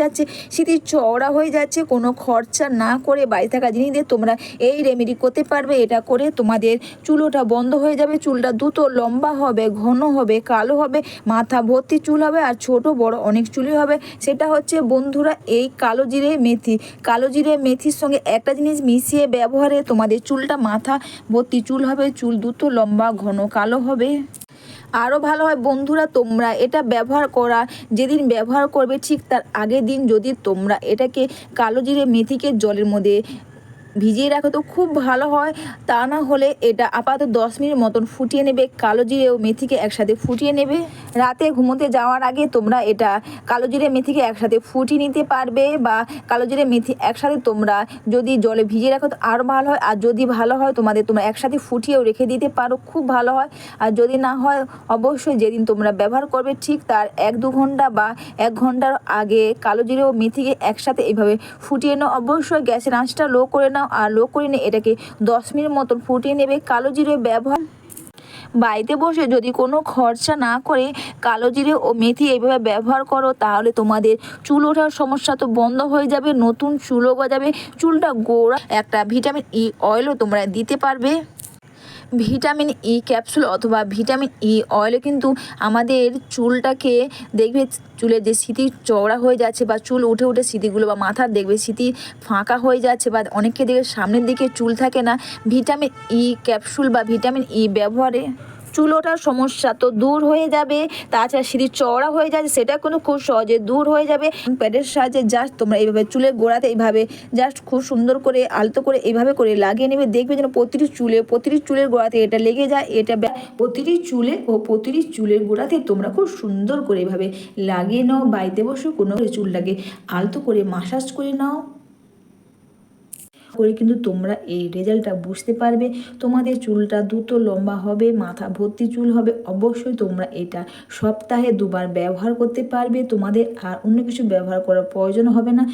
যাচ্ছে, স্মৃতি চওড়া হয়ে যাচ্ছে, কোনো খরচা না করে বাড়ি থাকা জিনিস দিয়ে তোমরা এই রেমেডি করতে পারবে। এটা করে তোমাদের চুলোটা বন্ধ হয়ে যাবে, চুলটা দ্রুত লম্বা হবে, ঘন হবে, কালো হবে, মাথা ভর্তি চুল হবে আর ছোট বড় অনেক চুলই হবে। সেটা হচ্ছে বন্ধুরা এই কালো জিরে মেথি। কালো জিরে মেথির সঙ্গে একটা জিনিস মিশিয়ে ব্যবহারে তোমাদের চুলটা মাথা ভর্তি চুল হবে, চুল দ্রুত লম্বা, ঘন, কালো হবে। আরও ভালো হয়, বন্ধুরা, তোমরা এটা ব্যবহার করা, যেদিন ব্যবহার করবে ঠিক তার আগের দিন যদি তোমরা এটাকে কালো জিরে মেথিকে জলের মধ্যে ভিজিয়ে রাখো তো খুব ভালো হয়। তা না হলে এটা আপাতত দশ মিনিট মতন ফুটিয়ে নেবে। কালো জিরে ও মেথিকে একসাথে ফুটিয়ে নেবে। রাতে ঘুমোতে যাওয়ার আগে তোমরা এটা কালো জিরে মেথিকে একসাথে ফুটিয়ে নিতে পারবে বা কালো জিরে মেথি একসাথে তোমরা যদি জলে ভিজিয়ে রাখো তো আরও ভালো হয়। আর যদি ভালো হয় তোমাদের তোমরা একসাথে ফুটিয়েও রেখে দিতে পারো, খুব ভালো হয়। আর যদি না হয় অবশ্যই যেদিন তোমরা ব্যবহার করবে ঠিক তার এক দু ঘণ্টা বা এক ঘণ্টার আগে কালো জিরে ও মেথিকে একসাথে এভাবে ফুটিয়ে নাও। অবশ্যই গ্যাসের আঁচটা লো করে নাও। আর লো করে নিয়ে এটাকে দশ মিনিট মতন ফুটিয়ে নেবে। কালো জিরে ব্যবহার বাড়িতে বসে যদি কোনো খরচা না করে কালো জিরে ও মেথি এইভাবে ব্যবহার করো, তাহলে তোমাদের চুল ওঠার সমস্যা তো বন্ধ হয়ে যাবে, নতুন চুলও গজাবে, চুলটা গোড়া একটা ভিটামিন ই অয়েলও তোমরা দিতে পারবে। ভিটামিন ই ক্যাপসুল অথবা ভিটামিন ই অয়েলে কিন্তু আমাদের চুলটাকে দেখবে চুলের যে স্মৃতি চওড়া হয়ে যাচ্ছে বা চুল উঠে উঠে স্মৃতিগুলো বা মাথার দেখবে স্মৃতি ফাঁকা হয়ে যাচ্ছে বা অনেককে দেখবে সামনের দিকে চুল থাকে না, ভিটামিন ই ক্যাপসুল বা ভিটামিন ই ব্যবহারে চুল ওঠার সমস্যা তো দূর হয়ে যাবে। তাছাড়া স্মৃতি চওড়া হয়ে যায় সেটা কোনো খুব সহজে দূর হয়ে যাবে। প্যাডের সাহায্যে জাস্ট তোমরা এইভাবে চুলের গোড়াতে এইভাবে জাস্ট খুব সুন্দর করে, আলতো করে এইভাবে করে লাগিয়ে নেবে। দেখবে যেন প্রতিটি চুলে, প্রতিটি চুলের গোড়াতে এটা লেগে যায়। এটা প্রতিটি চুলে ও প্রতিটি চুলের গোড়াতে তোমরা খুব সুন্দর করে এভাবে লাগিয়ে নাও। বাড়িতে বসে কোনো চুলটাকে আলতো করে মাসাজ করে নাও। করে কিন্তু তোমরা এই রেজাল্টটা বুঝতে পারবে। তোমাদের চুলটা দ্রুত লম্বা হবে, মাথা ভর্তি চুল হবে, অবশ্যই তোমরা এটা সপ্তাহে দুবার ব্যবহার করতে পারবে। তোমাদের আর অন্য কিছু ব্যবহার করার প্রয়োজন হবে না।